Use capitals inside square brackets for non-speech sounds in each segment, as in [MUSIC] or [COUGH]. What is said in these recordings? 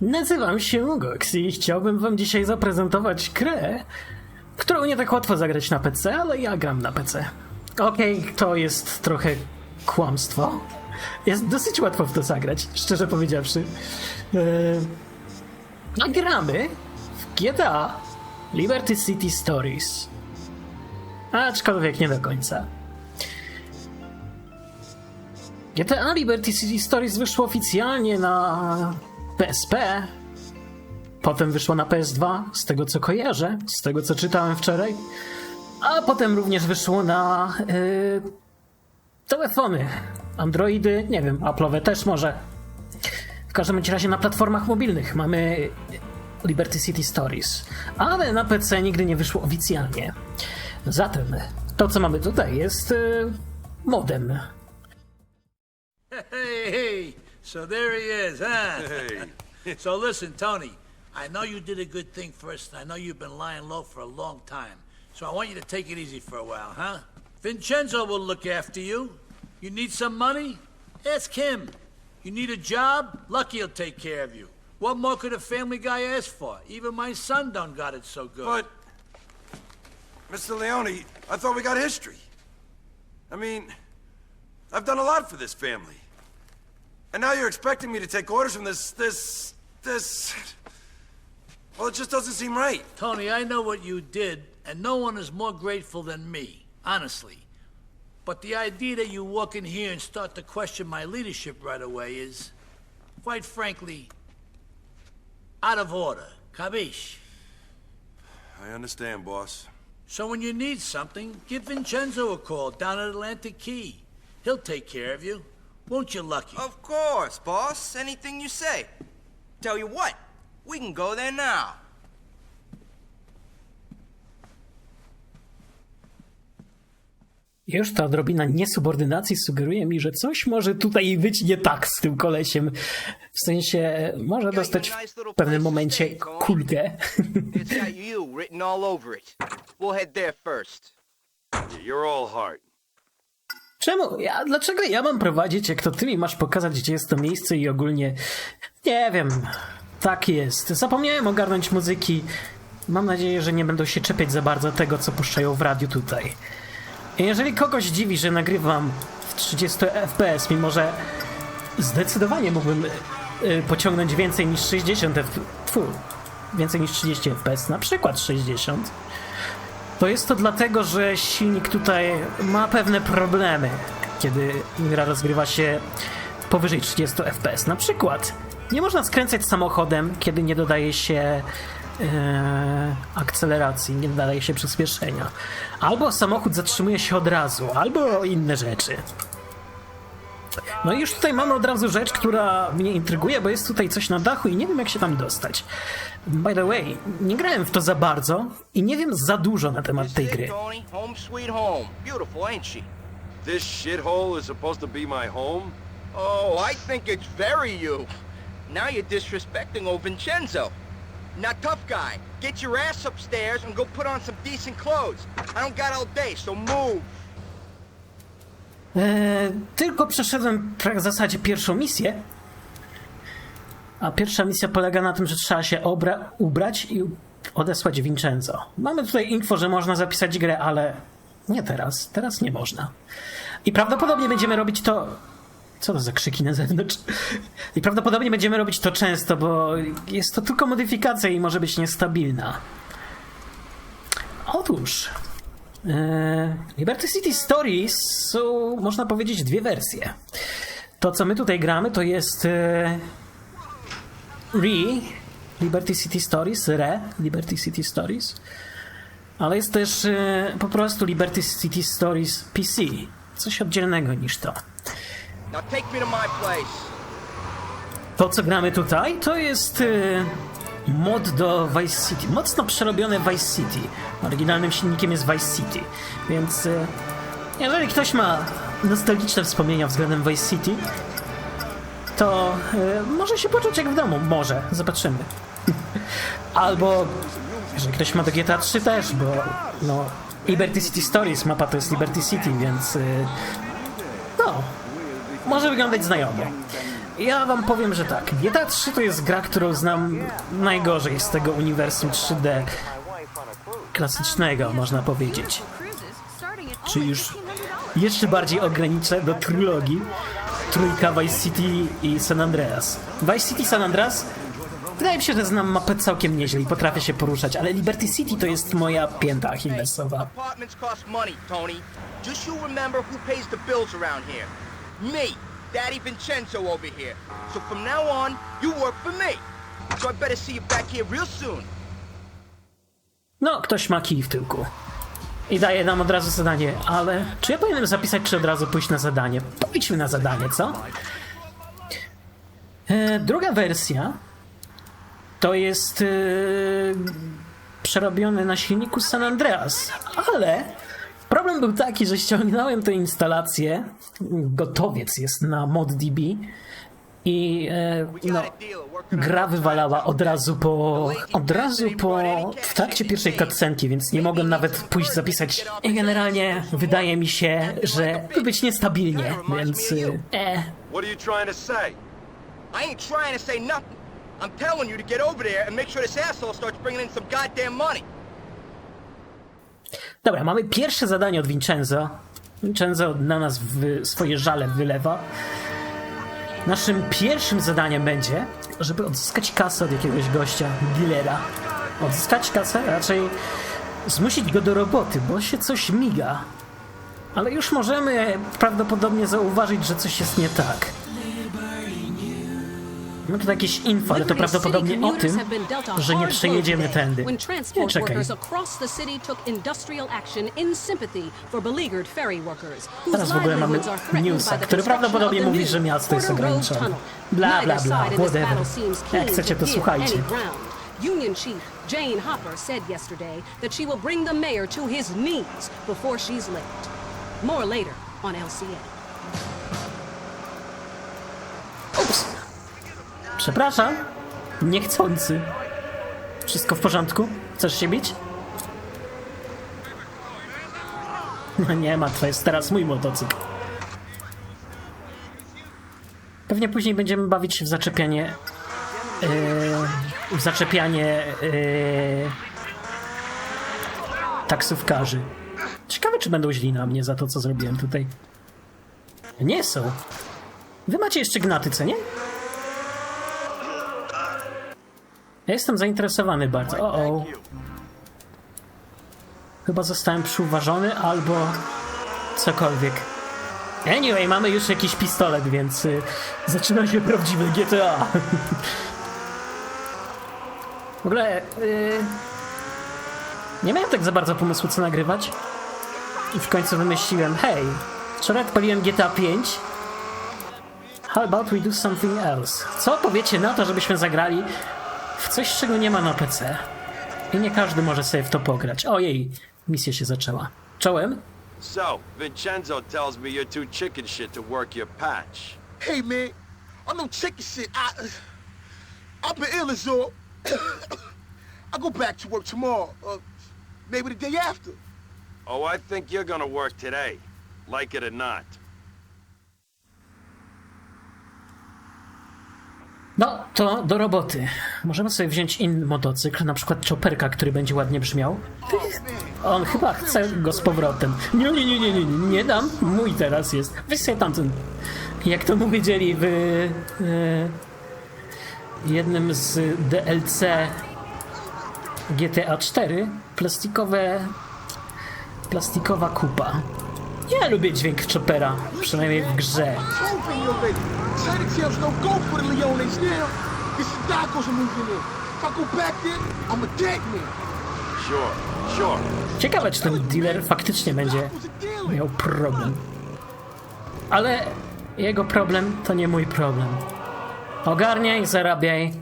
Nazywam się Gox i chciałbym wam dzisiaj zaprezentować grę, którą nie tak łatwo zagrać na PC, ale ja gram na PC. Okej, to jest trochę kłamstwo. Jest dosyć łatwo w to zagrać, szczerze powiedziawszy. Eee, gramy w GTA Liberty City Stories. Aczkolwiek nie do końca. GTA Liberty City Stories wyszło oficjalnie na PSP. Potem wyszło na PS2, z tego co kojarzę, z tego co czytałem wczoraj. A potem również wyszło na yy, telefony, Androidy, nie wiem, Apple'owe też może. W każdym razie na platformach mobilnych mamy Liberty City Stories, ale na PC nigdy nie wyszło oficjalnie. Zatem to, co mamy tutaj, jest yy, modem. Hey, hey, so there he is, huh? Hey. So listen, Tony, I know you did a good thing first, and I know you've been lying low for a long time. So I want you to take it easy for a while, huh? Vincenzo will look after you. You need some money? Ask him. You need a job? Lucky he'll take care of you. What more could a family guy ask for? Even my son done got it so good. But, Mr. Leone, I thought we got history. I mean, I've done a lot for this family. And now you're expecting me to take orders from this, this, this... Well, it just doesn't seem right. Tony, I know what you did, and no one is more grateful than me, honestly. But the idea that you walk in here and start to question my leadership right away is, quite frankly, out of order. Cabiche? I understand, boss. So when you need something, give Vincenzo a call down at Atlantic Key. He'll take care of you. Won't you, Lucky? Of course, boss. Anything you say. Tell you what, we can go there now. Już ta odrobina niesubordynacji sugeruje mi, że coś może tutaj być nie tak z tym kolesiem. W sensie, może dostać w pewnym momencie kulkę. You're all heart. Czemu? Ja, dlaczego ja mam prowadzić, jak to ty mi masz pokazać, gdzie jest to miejsce i ogólnie... Nie wiem. Tak jest. Zapomniałem ogarnąć muzyki. Mam nadzieję, że nie będą się czepiać za bardzo tego, co puszczają w radiu tutaj. Jeżeli kogoś dziwi, że nagrywam w 30 fps, mimo że zdecydowanie mógłbym y, pociągnąć więcej niż 60 f... Tfu, więcej niż 30 fps, na przykład 60, to jest to dlatego, że silnik tutaj ma pewne problemy, kiedy gra rozgrywa się powyżej 30 fps. Na przykład nie można skręcać samochodem, kiedy nie dodaje się e, akceleracji, nie dodaje się przyspieszenia. Albo samochód zatrzymuje się od razu, albo inne rzeczy. No i już tutaj mamy od razu rzecz, która mnie intryguje, bo jest tutaj coś na dachu i nie wiem jak się tam dostać. By the way, nie grałem w to za bardzo i nie wiem za dużo na temat tej gry. Home sweet home. Beautiful, ain't she? This shithole is supposed to be my home? Oh, I think it's very you. Now you're disrespecting old Vincenzo. Now, tough guy, get your ass upstairs and go put on some decent clothes. I don't got all day, so move. Eee, tylko przeszedłem w zasadzie pierwszą misję. A pierwsza misja polega na tym, że trzeba się ubrać i odesłać Vincenzo. Mamy tutaj info, że można zapisać grę, ale nie teraz. Teraz nie można. I prawdopodobnie będziemy robić to. Co to za krzyki na zewnątrz? [LAUGHS] I prawdopodobnie będziemy robić to często, bo jest to tylko modyfikacja i może być niestabilna. Otóż. E, Liberty City Stories są, można powiedzieć, dwie wersje. To, co my tutaj gramy, to jest e, Re Liberty City Stories, Re Liberty City Stories, ale jest też e, po prostu Liberty City Stories PC. Coś oddzielnego niż to. To, co gramy tutaj, to jest e, mod do Vice City. Mocno przerobione Vice City. Oryginalnym silnikiem jest Vice City, więc e, jeżeli ktoś ma nostalgiczne wspomnienia względem Vice City, to e, może się poczuć jak w domu. Może, zobaczymy. [LAUGHS] Albo jeżeli ktoś ma do GTA 3 też, bo no, Liberty City Stories mapa to jest Liberty City, więc e, no, może wyglądać znajomo. Ja wam powiem, że tak. GTA 3 to jest gra, którą znam najgorzej z tego uniwersum 3D klasycznego, można powiedzieć. Czy już jeszcze bardziej ograniczę do trylogii Trójka Vice City i San Andreas. Vice City San Andreas wydaje mi się, że znam mapę całkiem nieźle i potrafię się poruszać, ale Liberty City to jest moja pięta achillesowa. Apartments Tony. Daddy Vincenzo over here. So from now on, you work for me. So I better see you back here real soon. No, ktoś ma kij w tyłku. I daje nam od razu zadanie, ale czy ja powinienem zapisać, czy od razu pójść na zadanie? Pójdźmy na zadanie, co? E, druga wersja to jest e, przerobiony na silniku San Andreas, ale problem był taki, że ściągnąłem tę instalację, gotowiec jest na ModDB i e, no, gra wywalała od razu po od razu po w trakcie pierwszej cutscenki, więc nie mogłem nawet pójść zapisać. I generalnie wydaje mi się, że to być niestabilnie, więc e, What are you trying to say? I ain't trying to say nothing. I'm telling you to get over there and make sure this asshole starts bringing in some goddamn money. Dobra, mamy pierwsze zadanie od Vincenzo. Vincenzo na nas swoje żale wylewa. Naszym pierwszym zadaniem będzie, żeby odzyskać kasę od jakiegoś gościa, dealera. Odzyskać kasę, raczej zmusić go do roboty, bo się coś miga. Ale już możemy prawdopodobnie zauważyć, że coś jest nie tak. No to jakieś info, ale to prawdopodobnie o tym, że nie przejedziemy tędy. Nie, czekaj. Teraz w ogóle mamy newsa, który prawdopodobnie mówi, że miasto jest ograniczone. Bla, bla, bla, whatever. Jak chcecie, to słuchajcie. Union Chief Jane Hopper said yesterday that she will bring the mayor to his knees before she's licked. More later on LCA. Ups. Przepraszam. Niechcący. Wszystko w porządku? Chcesz się bić? No nie ma, to jest teraz mój motocykl. Pewnie później będziemy bawić się w zaczepianie. Yy, w zaczepianie. Yy, taksówkarzy. Ciekawe, czy będą źli na mnie za to, co zrobiłem tutaj. Nie są. Wy macie jeszcze gnaty, co nie? Ja jestem zainteresowany bardzo. O, o. Chyba zostałem przyuważony albo cokolwiek. Anyway, mamy już jakiś pistolet, więc y, zaczyna się prawdziwe GTA. w ogóle y, nie miałem tak za bardzo pomysłu, co nagrywać. I w końcu wymyśliłem, hej, wczoraj odpaliłem GTA 5 How about we do something else? Co powiecie na to, żebyśmy zagrali w coś, czego nie ma na PC? I nie każdy może sobie w to pograć. Ojej, misja się zaczęła. Czołem? So, Vincenzo tells me you're too chicken shit to work your patch. Hey man, I'm no chicken shit. I I've been ill as all. I go back to work tomorrow. Uh, maybe the day after. Oh, I think you're gonna work today. Like it or not. No, to do roboty. Możemy sobie wziąć inny motocykl, na przykład chopperka, który będzie ładnie brzmiał. On chyba chce go z powrotem. Nie, nie, nie, nie, nie, nie, dam. Mój teraz jest. Weź sobie tamten. Jak to mu wiedzieli w e, jednym z DLC GTA 4, plastikowe plastikowa kupa. Ja lubię dźwięk choppera, przynajmniej w grze. Ciekawe, czy ten dealer faktycznie będzie miał problem. Ale jego problem to nie mój problem. Ogarniaj, zarabiaj.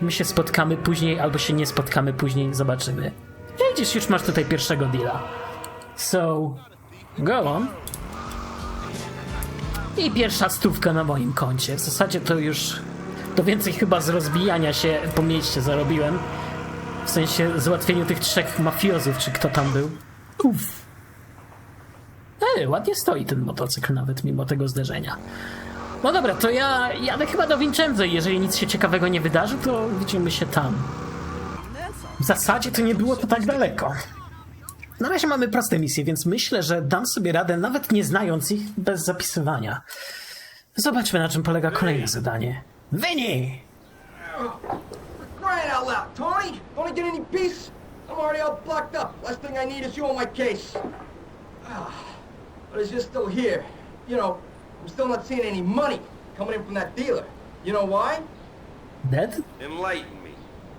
My się spotkamy później, albo się nie spotkamy później, zobaczymy. Widzisz, już masz tutaj pierwszego deala. So, go on. I pierwsza stówka na moim koncie. W zasadzie to już to więcej chyba z rozbijania się po mieście zarobiłem. W sensie załatwieniu tych trzech mafiozów, czy kto tam był. Uff. Ej, ładnie stoi ten motocykl nawet mimo tego zderzenia. No dobra, to ja jadę chyba do Vincenzo jeżeli nic się ciekawego nie wydarzy, to widzimy się tam. W zasadzie to nie było to tak daleko. Na razie mamy proste misje, więc myślę, że dam sobie radę, nawet nie znając ich, bez zapisywania. Zobaczmy, na czym polega kolejne zadanie. Winnie! Crying out loud, Tony! Don't I get any peace? I'm already all blocked up. Last thing I need is you on my case. Ah, but it's just still here. You know, I'm still not seeing any money coming in from that dealer. You know why? Dead? Enlighten me.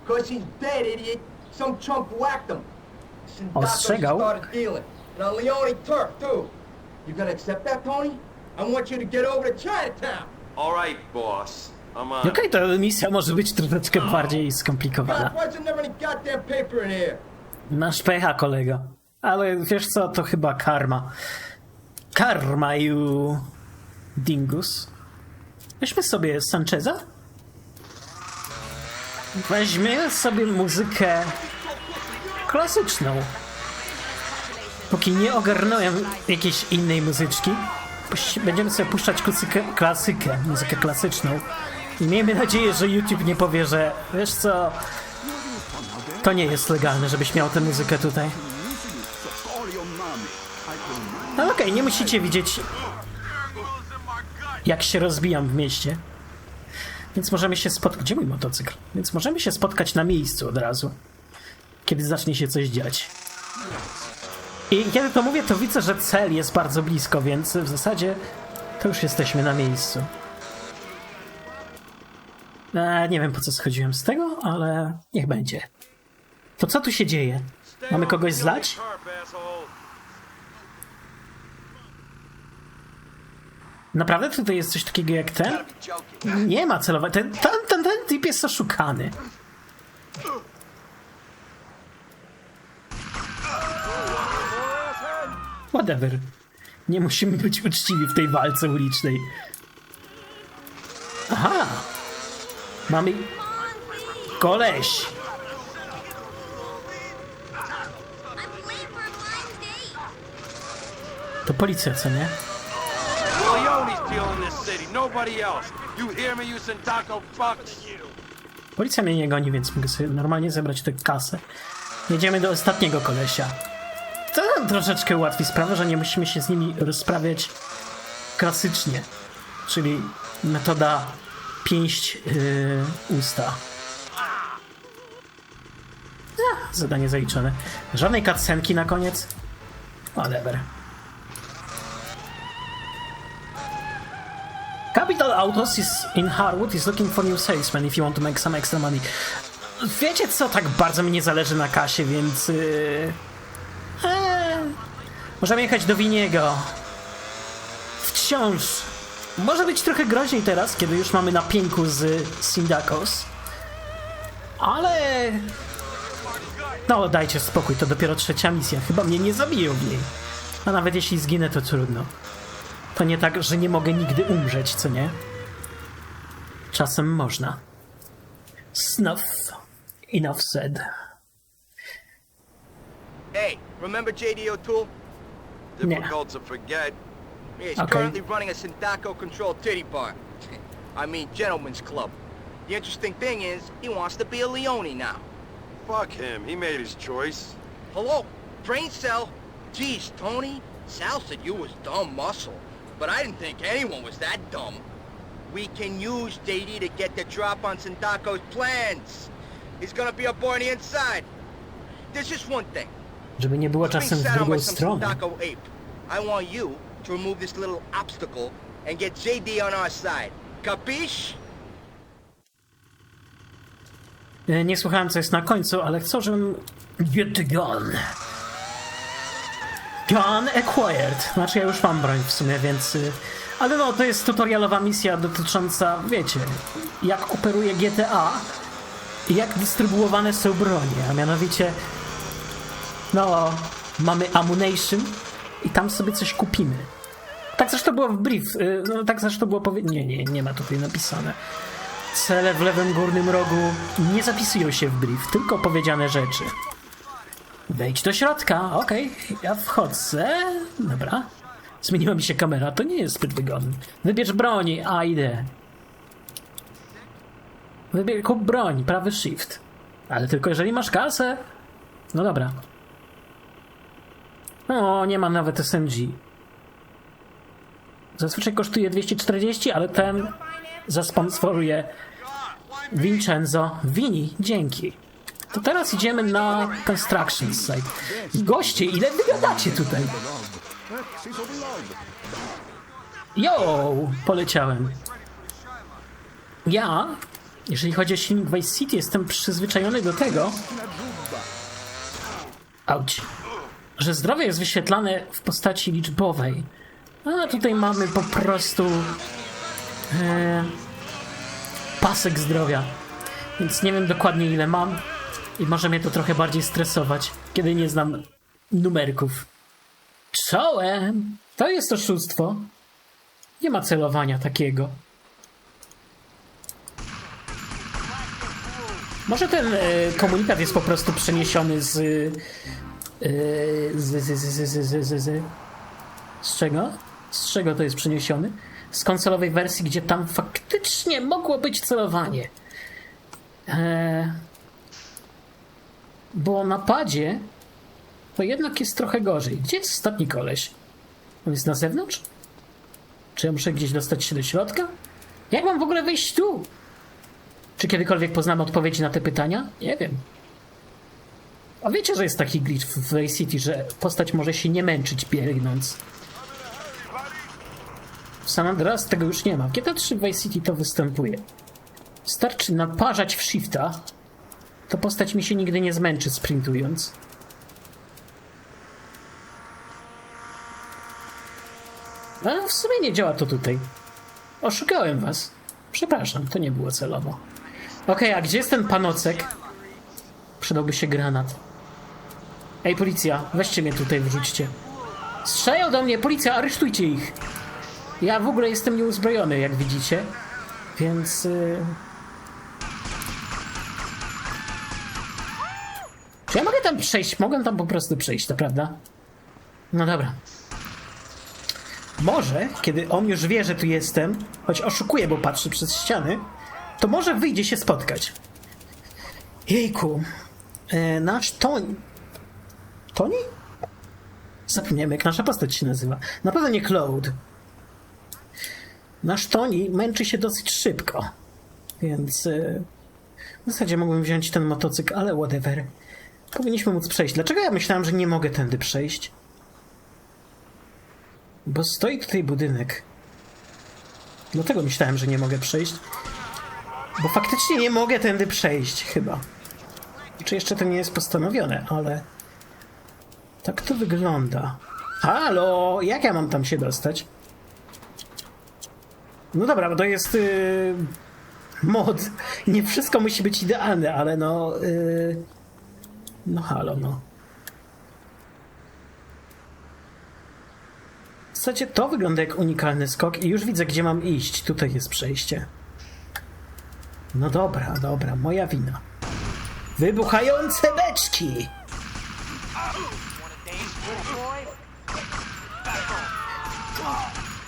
Because he's dead, idiot. Some chump whacked him. Ostrzegał. started dealing. And on Leone turf, too. You gonna accept that, Tony? I want you to get over to Chinatown. All right, boss. I'm on. Okej, to misja może być troszeczkę bardziej God, skomplikowana. why'd you never any goddamn paper in here? Masz pecha, kolego. Ale wiesz co, to chyba karma. Karma, you... Dingus. Weźmy sobie Sancheza. Weźmy sobie muzykę klasyczną. Póki nie ogarnąłem jakiejś innej muzyczki, będziemy sobie puszczać klasykę, klasykę, muzykę klasyczną. I miejmy nadzieję, że YouTube nie powie, że wiesz co, to nie jest legalne, żebyś miał tę muzykę tutaj. No okej, nie musicie widzieć, jak się rozbijam w mieście. Więc możemy się spotkać. Gdzie mój motocykl? Więc możemy się spotkać na miejscu od razu, kiedy zacznie się coś dziać. I kiedy to mówię, to widzę, że cel jest bardzo blisko, więc w zasadzie to już jesteśmy na miejscu. E, nie wiem po co schodziłem z tego, ale niech będzie. To co tu się dzieje? Mamy kogoś zlać? Naprawdę tutaj jest coś takiego jak ten? Nie ma celowa. Ten, ten, ten, ten typ jest oszukany. Whatever. Nie musimy być uczciwi w tej walce ulicznej. Aha! Mamy... Koleś! To policja, co nie? Policja mnie nie goni, więc mogę sobie normalnie zebrać tę kasę. Jedziemy do ostatniego kolesia. Troszeczkę ułatwi sprawę, że nie musimy się z nimi rozprawiać klasycznie. Czyli metoda pięść yy, usta. Zadanie zaliczone. Żadnej cutscenki na koniec. Whatever. Capital Autos is in Harwood is looking for new salesman if you want to make some extra money. Wiecie co, tak bardzo mi nie zależy na kasie, więc... Yy... Możemy jechać do Winiego. Wciąż. Może być trochę groźniej teraz, kiedy już mamy na pięku z Syndakos. Ale... No, dajcie spokój, to dopiero trzecia misja. Chyba mnie nie zabiją w niej. A nawet jeśli zginę, to trudno. To nie tak, że nie mogę nigdy umrzeć, co nie? Czasem można. Snuff. Enough said. Hey, remember J.D. O'Toole? Difficult to forget. He's Okay. currently running a Sindaco-controlled titty bar. [LAUGHS] I mean, gentlemen's club. The interesting thing is, he wants to be a Leone now. Fuck him, he made his choice. Hello, brain cell. Geez, Tony, Sal said you was dumb muscle, but I didn't think anyone was that dumb. We can use JD to get the drop on Sindaco's plans. He's gonna be a boy on the inside. There's just one thing. Żeby nie było czasem w drugą stronę. Sindaco ape. I want you to remove this little obstacle and get JD on our side. Capiche? E, Nie słuchałem, co jest na końcu, ale chcę, żebym... Get the gun. Gun acquired. Znaczy, ja już mam broń w sumie, więc... y, Ale no, to jest tutorialowa misja dotycząca, wiecie, jak operuje GTA i jak dystrybuowane są bronie, a mianowicie... No, mamy ammunition i tam sobie coś kupimy. Tak zresztą było w brief, y, no, tak zresztą było powie... Nie, nie, nie ma tutaj napisane. Cele w lewym górnym rogu nie zapisują się w brief, tylko powiedziane rzeczy. Wejdź do środka, okej, ja wchodzę. Dobra. Zmieniła mi się kamera, to nie jest zbyt wygodne. Wybierz broń, a idę. Wybierz kup broń, prawy shift. Ale tylko jeżeli masz kasę. No dobra. O, nie ma nawet SMG. Zazwyczaj kosztuje 240, ale ten zasponsoruje Vincenzo. Vini, dzięki. To teraz idziemy na construction site. Goście, ile wy gadacie tutaj? Yo, poleciałem. Ja, jeżeli chodzi o silnik Vice City, jestem przyzwyczajony do tego, auć, że zdrowie jest wyświetlane w postaci liczbowej. A tutaj mamy po prostu e, pasek zdrowia. Więc nie wiem dokładnie ile mam i może mnie to trochę bardziej stresować, kiedy nie znam numerków. Czołem! To jest oszustwo. Nie ma celowania takiego. Może ten e, komunikat jest po prostu przeniesiony z. Z, z, z, z, z czego? Z czego to jest przeniesiony? Z konsolowej wersji, gdzie tam faktycznie mogło być celowanie. Bo na padzie, to jednak jest trochę gorzej. Gdzie jest ostatni koleś? On jest na zewnątrz? Czy ja muszę gdzieś dostać się do środka? Jak mam w ogóle wyjść tu? Czy kiedykolwiek poznam odpowiedzi na te pytania? Nie wiem. A wiecie, że jest taki glitch w Vice City, że postać może się nie męczyć biegnąc. W San Andreas tego już nie ma. W GTA 3 w Vice City to występuje. Starczy naparzać w shifta, to postać mi się nigdy nie zmęczy sprintując. Ale w sumie nie działa to tutaj. Oszukałem was. Przepraszam, to nie było celowo. Okej, a gdzie jest ten panocek? Przydałby się granat. Ej, policja, weźcie mnie tutaj, wrzućcie. Strzelają do mnie, policja, aresztujcie ich. Ja w ogóle jestem nieuzbrojony, jak widzicie. Więc... Yy... Czy ja mogę tam przejść? Mogę tam po prostu przejść, to prawda? No dobra. Może, kiedy on już wie, że tu jestem, choć oszukuje, bo patrzy przez ściany, to może wyjdzie się spotkać. Jejku. E, nasz Toni. Toni? Zapomniałem, jak nasza postać się nazywa. Na pewno nie Claude. Nasz Toni męczy się dosyć szybko. Więc e, w zasadzie mógłbym wziąć ten motocykl, ale whatever. Powinniśmy móc przejść. Dlaczego ja myślałem, że nie mogę tędy przejść? Bo stoi tutaj budynek. Dlatego myślałem, że nie mogę przejść. Bo faktycznie nie mogę tędy przejść, chyba. Czy jeszcze to nie jest postanowione, ale... Tak to wygląda. Halo! Jak ja mam tam się dostać? No dobra, bo to jest... Yy... Mod. Nie wszystko musi być idealne, ale no... Yy... No halo, no. W zasadzie to wygląda jak unikalny skok i już widzę, gdzie mam iść. Tutaj jest przejście. No dobra, dobra, moja wina. Wybuchające beczki!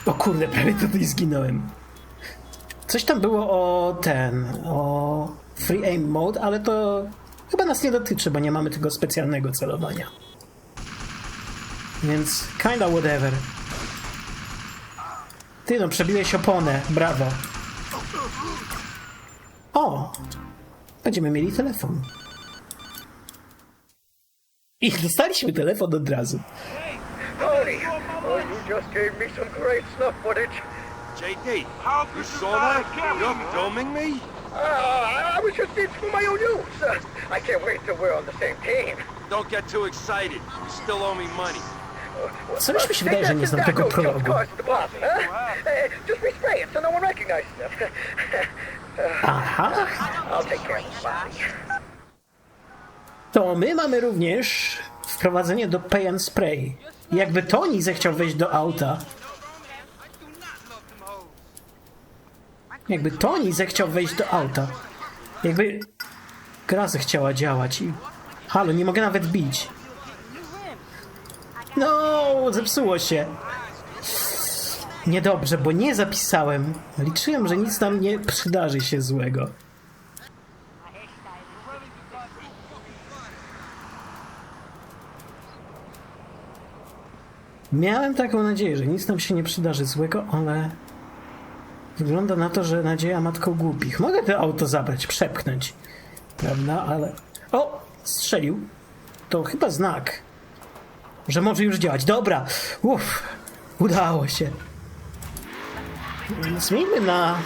O kurde, prawie tutaj zginąłem. Coś tam było o ten, o free aim mode, ale to chyba nas nie dotyczy, bo nie mamy tego specjalnego celowania. Więc kinda whatever. Ty no, przebiłeś oponę, brawo. O! Będziemy mieli telefon. I dostaliśmy telefon od razu. Tony, oh, you just gave me some great snuff footage. JD, you saw that? You're filming me? Uh, I was just it's for my own use. Uh, I can't wait till we're on the same team. Don't get too excited. You still owe me money. Coś mi się wydaje, że nie znam tego prologu. Just respray it so no one recognizes it. [LAUGHS] Aha! To my mamy również wprowadzenie do Pay and Spray. Jakby Tony zechciał wejść do auta. Jakby Tony zechciał wejść do auta. Jakby gra zechciała działać i... Halo, nie mogę nawet bić. No, zepsuło się. Niedobrze, bo nie zapisałem. Liczyłem, że nic nam nie przydarzy się złego. Miałem taką nadzieję, że nic nam się nie przydarzy złego, ale wygląda na to, że nadzieja matką głupich. Mogę to auto zabrać, przepchnąć, prawda? Ale. O! Strzelił. To chyba znak, że może już działać. Dobra! Uff! Udało się. Zmieńmy na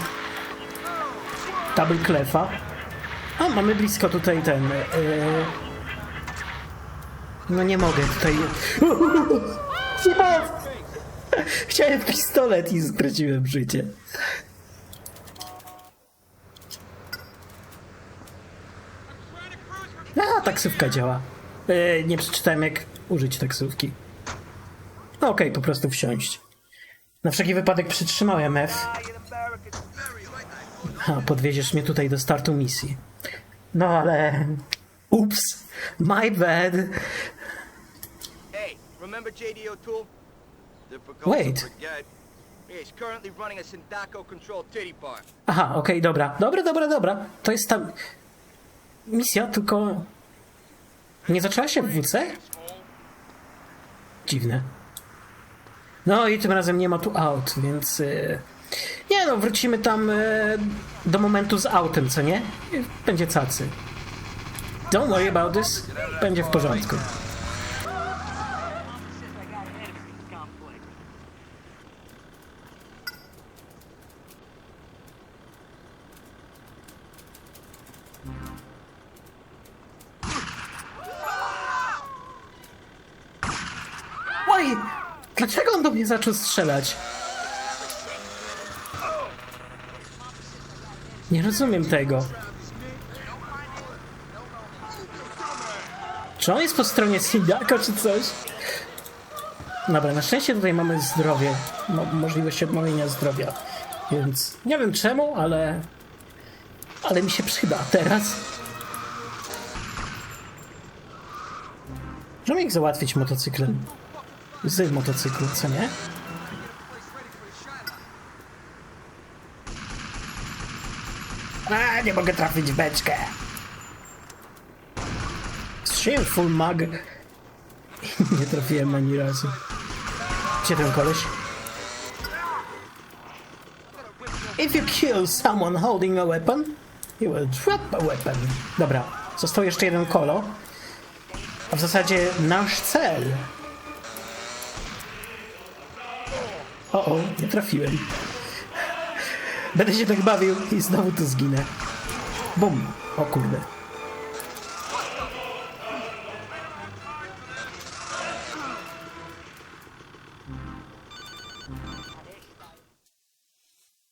double clefa. A, mamy blisko tutaj ten. Yy... No nie mogę tutaj. Chciałem pistolet i straciłem życie. A, taksówka działa. Yy, nie przeczytałem jak użyć taksówki. No Okej, po prostu wsiąść. Na wszelki wypadek przytrzymałem F. A, podwieziesz mnie tutaj do startu misji. No ale... Ups, my bad. Remember J.D. O'Toole? Difficult Wait. to forget. He's currently running a Sindaco-controlled titty bar. Aha, okej, dobra. Dobra, dobra, dobra. To jest ta misja, tylko... Nie zaczęła się w WC? Dziwne. No i tym razem nie ma tu aut, więc... y, Nie no, wrócimy tam y, do momentu z autem, co nie? I Będzie cacy. Don't worry about this. Będzie w porządku. Zaczął strzelać? Nie rozumiem tego. Czy on jest po stronie Sindaka, czy coś? Dobra, na szczęście tutaj mamy zdrowie. Mo możliwość odnowienia zdrowia. Więc nie wiem czemu, ale... Ale mi się przyda teraz. Możemy ich załatwić motocyklem. Z motocyklu, co nie? A, nie mogę trafić w beczkę. Strzeliłem full mag. [LAUGHS] Nie trafiłem ani razu. Gdzie ten koleś? If you kill someone holding a weapon, you will drop a weapon. Dobra, został jeszcze jeden kolo. A w zasadzie nasz cel. O, o, nie trafiłem. Będę się tak bawił i znowu tu zginę. Bum. O kurde.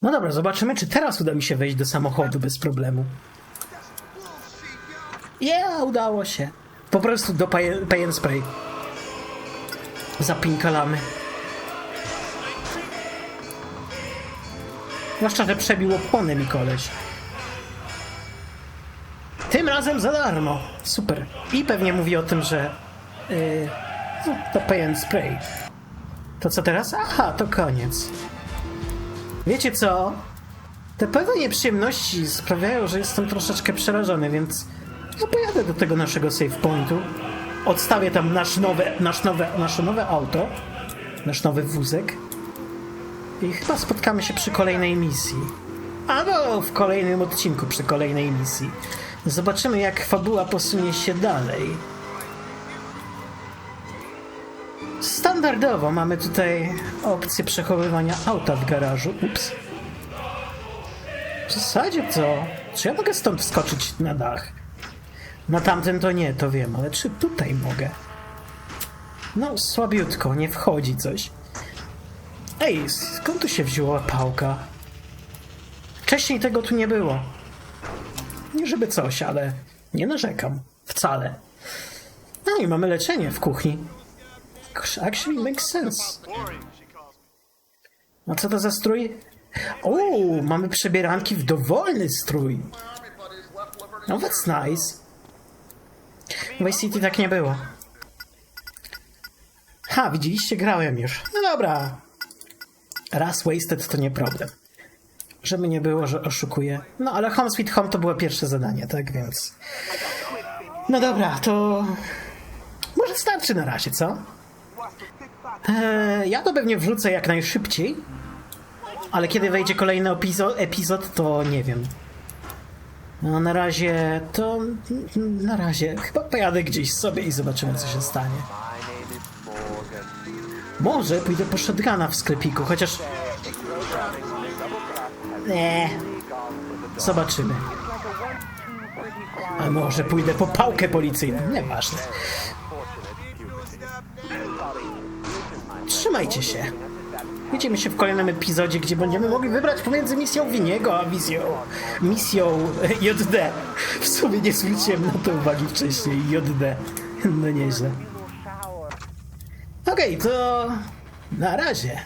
No dobra, zobaczymy, czy teraz uda mi się wejść do samochodu bez problemu. Yeah, udało się. Po prostu do pay, pay and spray. Zapinkalamy. Zwłaszcza, że przebił opony mi koleś. Tym razem za darmo. Super. I pewnie mówi o tym, że yy, no, to pay and spray. To co teraz? Aha, to koniec. Wiecie co? Te pewne nieprzyjemności sprawiają, że jestem troszeczkę przerażony, więc no pojadę do tego naszego save pointu. Odstawię tam nasz nowe, nasz nowe, nasze nowe auto, nasz nowy wózek. I chyba spotkamy się przy kolejnej misji. Albo w kolejnym odcinku przy kolejnej misji. Zobaczymy, jak fabuła posunie się dalej. Standardowo mamy tutaj opcję przechowywania auta w garażu. Ups. W zasadzie to... Czy ja mogę stąd wskoczyć na dach? Na tamten to nie, to wiem, ale czy tutaj mogę? No, słabiutko, nie wchodzi coś. Ej, skąd tu się wzięła pałka? Wcześniej tego tu nie było. Nie żeby coś, ale nie narzekam. Wcale. No i mamy leczenie w kuchni. Actually makes sense. A co to za strój? O, mamy przebieranki w dowolny strój. No that's nice. W Vice City tak nie było. Ha, widzieliście? Grałem już. No dobra. Raz wasted to nie problem. Żeby nie było, że oszukuję. No ale Home Sweet Home to było pierwsze zadanie, tak więc. No dobra, to. Może starczy na razie, co? Eee, ja to pewnie wrzucę jak najszybciej. Ale kiedy wejdzie kolejny epizo- epizod, to nie wiem. No na razie to. Na razie. Chyba pojadę gdzieś sobie i zobaczymy, co się stanie. Może pójdę po shotguna w sklepiku, chociaż. Nie. Zobaczymy. A może pójdę po pałkę policyjną, nieważne. Trzymajcie się. Widzimy się w kolejnym epizodzie, gdzie będziemy mogli wybrać pomiędzy misją Winiego a misją, misją JD. W sumie nie zwróciłem na to uwagi wcześniej. JD. No nieźle. Okej, to na razie.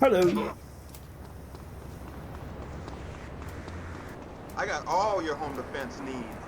Hello. I got all your home defense needs.